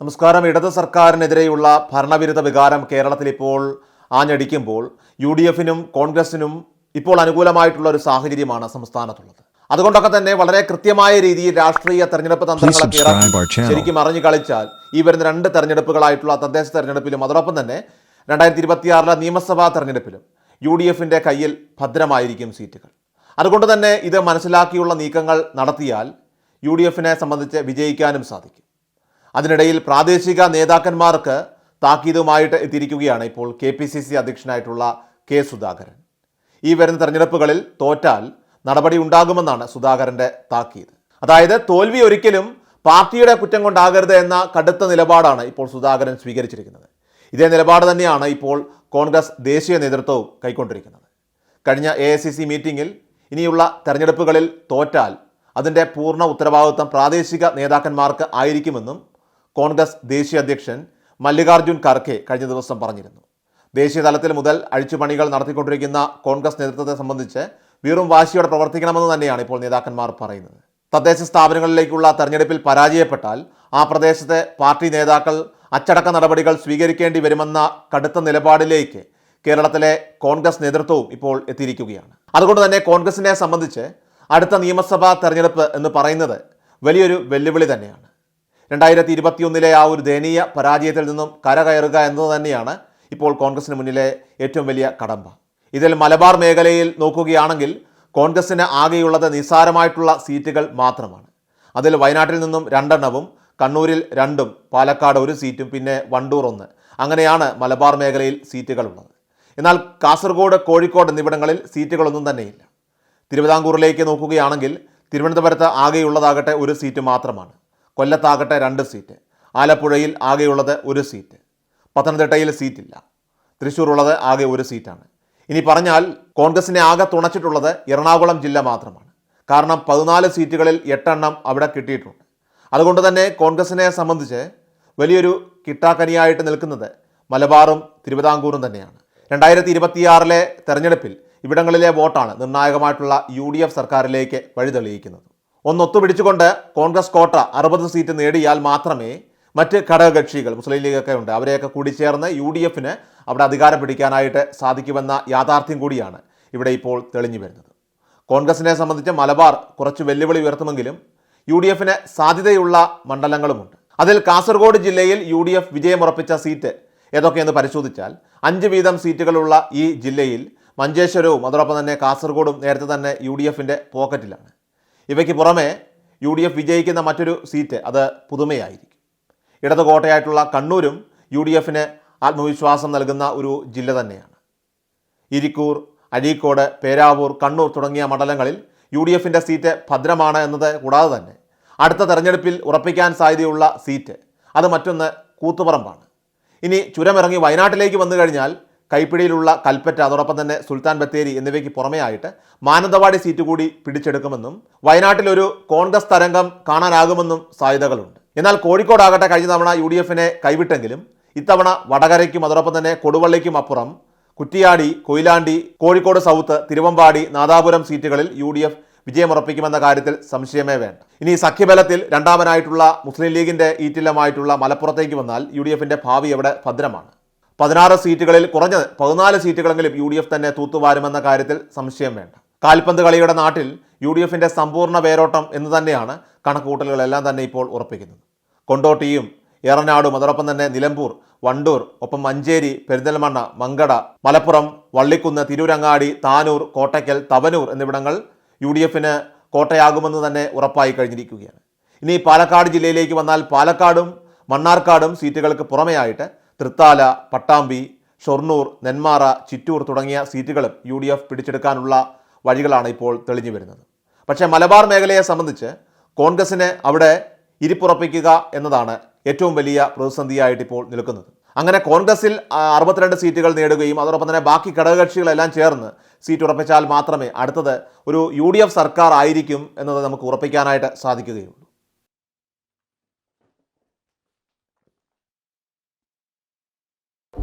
നമസ്കാരം. ഇടത് സർക്കാരിനെതിരെയുള്ള ഭരണവിരുദ്ധ വികാരം കേരളത്തിൽ ഇപ്പോൾ ആഞ്ഞടിക്കുമ്പോൾ യു ഡി എഫിനും കോൺഗ്രസിനും ഇപ്പോൾ അനുകൂലമായിട്ടുള്ള ഒരു സാഹചര്യമാണ് സംസ്ഥാനത്തുള്ളത്. അതുകൊണ്ടൊക്കെ തന്നെ വളരെ കൃത്യമായ രീതിയിൽ രാഷ്ട്രീയ തെരഞ്ഞെടുപ്പ് തന്ത്രങ്ങളൊക്കെ ഇറക്കി ശരിക്കും അറിഞ്ഞു കളിച്ചാൽ ഈ വരുന്ന രണ്ട് തെരഞ്ഞെടുപ്പുകളായിട്ടുള്ള തദ്ദേശ തെരഞ്ഞെടുപ്പിലും അതോടൊപ്പം തന്നെ രണ്ടായിരത്തി ഇരുപത്തിയാറിലെ നിയമസഭാ തെരഞ്ഞെടുപ്പിലും യു ഡി എഫിന്റെ കയ്യിൽ ഭദ്രമായിരിക്കും സീറ്റുകൾ. അതുകൊണ്ട് തന്നെ ഇത് മനസ്സിലാക്കിയുള്ള നീക്കങ്ങൾ നടത്തിയാൽ യു ഡി എഫിനെ സംബന്ധിച്ച് വിജയിക്കാനും സാധിക്കും. അതിനിടയിൽ പ്രാദേശിക നേതാക്കന്മാർക്ക് താക്കീതുമായിട്ട് എത്തിയിരിക്കുകയാണ് ഇപ്പോൾ കെ പി സി സി അധ്യക്ഷനായിട്ടുള്ള കെ സുധാകരൻ. ഈ വരുന്ന തെരഞ്ഞെടുപ്പുകളിൽ തോറ്റാൽ നടപടി ഉണ്ടാകുമെന്നാണ് സുധാകരന്റെ താക്കീത്. അതായത് തോൽവി ഒരിക്കലും പാർട്ടിയുടെ കുറ്റം കൊണ്ടാകരുത് എന്ന കടുത്ത നിലപാടാണ് ഇപ്പോൾ സുധാകരൻ സ്വീകരിച്ചിരിക്കുന്നത്. ഇതേ നിലപാട് തന്നെയാണ് ഇപ്പോൾ കോൺഗ്രസ് ദേശീയ നേതൃത്വവും കൈക്കൊണ്ടിരിക്കുന്നത്. കഴിഞ്ഞ എ സി സി മീറ്റിംഗിൽ ഇനിയുള്ള തെരഞ്ഞെടുപ്പുകളിൽ തോറ്റാൽ അതിന്റെ പൂർണ ഉത്തരവാദിത്വം പ്രാദേശിക നേതാക്കന്മാർക്ക് ആയിരിക്കുമെന്നും കോൺഗ്രസ് ദേശീയ അധ്യക്ഷൻ മല്ലികാർജുൻ ഖർഗെ കഴിഞ്ഞ ദിവസം പറഞ്ഞിരുന്നു. ദേശീയ തലത്തിൽ മുതൽ അഴിച്ചുപണികൾ നടത്തിക്കൊണ്ടിരിക്കുന്ന കോൺഗ്രസ് നേതൃത്വത്തെ സംബന്ധിച്ച് വീറും വാശിയോടെ പ്രവർത്തിക്കണമെന്ന് തന്നെയാണ് ഇപ്പോൾ നേതാക്കന്മാർ പറയുന്നത്. തദ്ദേശ സ്ഥാപനങ്ങളിലേക്കുള്ള തെരഞ്ഞെടുപ്പിൽ പരാജയപ്പെട്ടാൽ ആ പ്രദേശത്തെ പാർട്ടി നേതാക്കൾ അച്ചടക്ക നടപടികൾ സ്വീകരിക്കേണ്ടി വരുമെന്ന കടുത്ത നിലപാടിലേക്ക് കേരളത്തിലെ കോൺഗ്രസ് നേതൃത്വവും ഇപ്പോൾ എത്തിയിരിക്കുകയാണ്. അതുകൊണ്ട് തന്നെ കോൺഗ്രസിനെ സംബന്ധിച്ച് അടുത്ത നിയമസഭാ തെരഞ്ഞെടുപ്പ് എന്ന് പറയുന്നത് വലിയൊരു വെല്ലുവിളി തന്നെയാണ്. രണ്ടായിരത്തി ഇരുപത്തിയൊന്നിലെ ആ ഒരു ദയനീയ പരാജയത്തിൽ നിന്നും കരകയറുക എന്നത് തന്നെയാണ് ഇപ്പോൾ കോൺഗ്രസിന് മുന്നിലെ ഏറ്റവും വലിയ കടമ്പ. ഇതിൽ മലബാർ മേഖലയിൽ നോക്കുകയാണെങ്കിൽ കോൺഗ്രസിന് ആകെയുള്ളത് നിസ്സാരമായിട്ടുള്ള സീറ്റുകൾ മാത്രമാണ്. അതിൽ വയനാട്ടിൽ നിന്നും രണ്ടെണ്ണവും കണ്ണൂരിൽ രണ്ടും പാലക്കാട് ഒരു സീറ്റും പിന്നെ വണ്ടൂർ ഒന്ന്. അങ്ങനെയാണ് മലബാർ മേഖലയിൽ സീറ്റുകളുള്ളത്. എന്നാൽ കാസർഗോഡ് കോഴിക്കോട് എന്നിവിടങ്ങളിൽ സീറ്റുകളൊന്നും തന്നെയില്ല. തിരുവിതാംകൂറിലേക്ക് നോക്കുകയാണെങ്കിൽ തിരുവനന്തപുരത്ത് ആകെയുള്ളതാകട്ടെ ഒരു സീറ്റ് മാത്രമാണ്. കൊല്ലത്താകട്ടെ രണ്ട് സീറ്റ്. ആലപ്പുഴയിൽ ആകെയുള്ളത് ഒരു സീറ്റ്. പത്തനംതിട്ടയിൽ സീറ്റില്ല. തൃശ്ശൂർ ഉള്ളത് ആകെ ഒരു സീറ്റാണ്. ഇനി പറഞ്ഞാൽ കോൺഗ്രസിനെ ആകെ തുണച്ചിട്ടുള്ളത് എറണാകുളം ജില്ല മാത്രമാണ്. കാരണം പതിനാല് സീറ്റുകളിൽ എട്ടെണ്ണം അവിടെ കിട്ടിയിട്ടുണ്ട്. അതുകൊണ്ട് തന്നെ കോൺഗ്രസിനെ സംബന്ധിച്ച് വലിയൊരു കിട്ടാക്കനിയായിട്ട് നിൽക്കുന്നത് മലബാറും തിരുവിതാംകൂറും തന്നെയാണ്. രണ്ടായിരത്തി ഇരുപത്തിയാറിലെ തെരഞ്ഞെടുപ്പിൽ ഇവിടങ്ങളിലെ വോട്ടാണ് നിർണായകമായിട്ടുള്ള യു സർക്കാരിലേക്ക് വഴിതെളിയിക്കുന്നത്. ഒത്തുപിടിച്ചുകൊണ്ട് കോൺഗ്രസ് കോട്ട അറുപത് സീറ്റ് നേടിയാൽ മാത്രമേ മറ്റ് ഘടകകക്ഷികൾ മുസ്ലിം ലീഗൊക്കെ ഉണ്ട് അവരെയൊക്കെ കൂടി ചേർന്ന് യു ഡി എഫിന് അവിടെ അധികാരം പിടിക്കാനായിട്ട് സാധിക്കുമെന്ന യാഥാർത്ഥ്യം കൂടിയാണ് ഇവിടെ ഇപ്പോൾ തെളിഞ്ഞു വരുന്നത്. കോൺഗ്രസിനെ സംബന്ധിച്ച് മലബാർ കുറച്ച് വെല്ലുവിളി ഉയർത്തുമെങ്കിലും യു ഡി എഫിന് സാധ്യതയുള്ള മണ്ഡലങ്ങളുമുണ്ട്. അതിൽ കാസർഗോഡ് ജില്ലയിൽ യു ഡി എഫ് വിജയമുറപ്പിച്ച സീറ്റ് ഏതൊക്കെയെന്ന് പരിശോധിച്ചാൽ അഞ്ച് വീതം സീറ്റുകളുള്ള ഈ ജില്ലയിൽ മഞ്ചേശ്വരവും അതോടൊപ്പം തന്നെ കാസർഗോഡും നേരത്തെ തന്നെ യു ഡി എഫിന്റെ പോക്കറ്റിലാണ്. ഇവയ്ക്ക് പുറമെ യു ഡി എഫ് വിജയിക്കുന്ന മറ്റൊരു സീറ്റ് അത് പുതുമയായിരിക്കും. ഇടത് കോട്ടയായിട്ടുള്ള കണ്ണൂരും യു ഡി എഫിന് ആത്മവിശ്വാസം നൽകുന്ന ഒരു ജില്ല തന്നെയാണ്. ഇരിക്കൂർ അഴീക്കോട് പേരാവൂർ കണ്ണൂർ തുടങ്ങിയ മണ്ഡലങ്ങളിൽ യു ഡി എഫിന്റെ സീറ്റ് ഭദ്രമാണ് എന്നത് കൂടാതെ തന്നെ അടുത്ത തെരഞ്ഞെടുപ്പിൽ ഉറപ്പിക്കാൻ സാധ്യതയുള്ള സീറ്റ് അത് മറ്റൊന്ന് കൂത്തുപറമ്പാണ്. ഇനി ചുരമിറങ്ങി വയനാട്ടിലേക്ക് വന്നു കഴിഞ്ഞാൽ കൈപ്പിടിയിലുള്ള കൽപ്പറ്റ അതോടൊപ്പം തന്നെ സുൽത്താൻ ബത്തേരി എന്നിവയ്ക്ക് പുറമെയായിട്ട് മാനന്തവാടി സീറ്റ് കൂടി പിടിച്ചെടുക്കുമെന്നും വയനാട്ടിൽ ഒരു കോൺഗ്രസ് തരംഗം കാണാനാകുമെന്നും സാധ്യതകളുണ്ട്. എന്നാൽ കോഴിക്കോടാകട്ടെ കഴിഞ്ഞ തവണ യു ഡി എഫിനെ കൈവിട്ടെങ്കിലും ഇത്തവണ വടകരയ്ക്കും അതോടൊപ്പം തന്നെ കൊടുവള്ളിക്കും അപ്പുറം കുറ്റിയാടി കൊയിലാണ്ടി കോഴിക്കോട് സൗത്ത് തിരുവമ്പാടി നാദാപുരം സീറ്റുകളിൽ യു ഡി എഫ് വിജയമുറപ്പിക്കുമെന്ന കാര്യത്തിൽ സംശയമേ വേണ്ട. ഇനി സഖ്യബലത്തിൽ രണ്ടാമനായിട്ടുള്ള മുസ്ലിം ലീഗിന്റെ ഈറ്റില്ലമായിട്ടുള്ള മലപ്പുറത്തേക്ക് വന്നാൽ യു ഡി എഫിന്റെ ഭാവി എവിടെ ഭദ്രമാണ്? പതിനാറ് സീറ്റുകളിൽ കുറഞ്ഞത് പതിനാല് സീറ്റുകളെങ്കിലും യു ഡി എഫ് തന്നെ തൂത്തുവാരുമെന്ന കാര്യത്തിൽ സംശയം വേണ്ട. കാൽപന്ത് കളിയുടെ നാട്ടിൽ യു ഡി എഫിന്റെ സമ്പൂർണ വേരോട്ടം എന്ന് തന്നെയാണ് കണക്കുകൂട്ടലുകളെല്ലാം തന്നെ ഇപ്പോൾ ഉറപ്പിക്കുന്നത്. കൊണ്ടോട്ടിയും ഏറനാടും അതോടൊപ്പം തന്നെ നിലമ്പൂർ വണ്ടൂർ ഒപ്പം മഞ്ചേരി പെരിന്തൽമണ്ണ മങ്കട മലപ്പുറം വള്ളിക്കുന്ന് തിരൂരങ്ങാടി താനൂർ കോട്ടയ്ക്കൽ തവനൂർ എന്നിവിടങ്ങൾ യു ഡി എഫിന് കോട്ടയാകുമെന്ന് തന്നെ ഉറപ്പായി കഴിഞ്ഞിരിക്കുകയാണ്. ഇനി പാലക്കാട് ജില്ലയിലേക്ക് വന്നാൽ പാലക്കാടും മണ്ണാർക്കാടും സീറ്റുകൾക്ക് പുറമെയായിട്ട് തൃത്താല പട്ടാമ്പി ഷൊർണൂർ നെന്മാറ ചിറ്റൂർ തുടങ്ങിയ സീറ്റുകളും യു ഡി എഫ് പിടിച്ചെടുക്കാനുള്ള വഴികളാണ് ഇപ്പോൾ തെളിഞ്ഞു വരുന്നത്. പക്ഷേ മലബാർ മേഖലയെ സംബന്ധിച്ച് കോൺഗ്രസിന് അവിടെ ഇരിപ്പുറപ്പിക്കുക എന്നതാണ് ഏറ്റവും വലിയ പ്രതിസന്ധിയായിട്ട് ഇപ്പോൾ നിൽക്കുന്നത്. അങ്ങനെ കോൺഗ്രസിൽ അറുപത്തിരണ്ട് സീറ്റുകൾ നേടുകയും അതോടൊപ്പം തന്നെ ബാക്കി ഘടകകക്ഷികളെല്ലാം ചേർന്ന് സീറ്റ് ഉറപ്പിച്ചാൽ മാത്രമേ അടുത്തത് ഒരു യു സർക്കാർ ആയിരിക്കും എന്നത് നമുക്ക് ഉറപ്പിക്കാനായിട്ട് സാധിക്കുകയുള്ളൂ.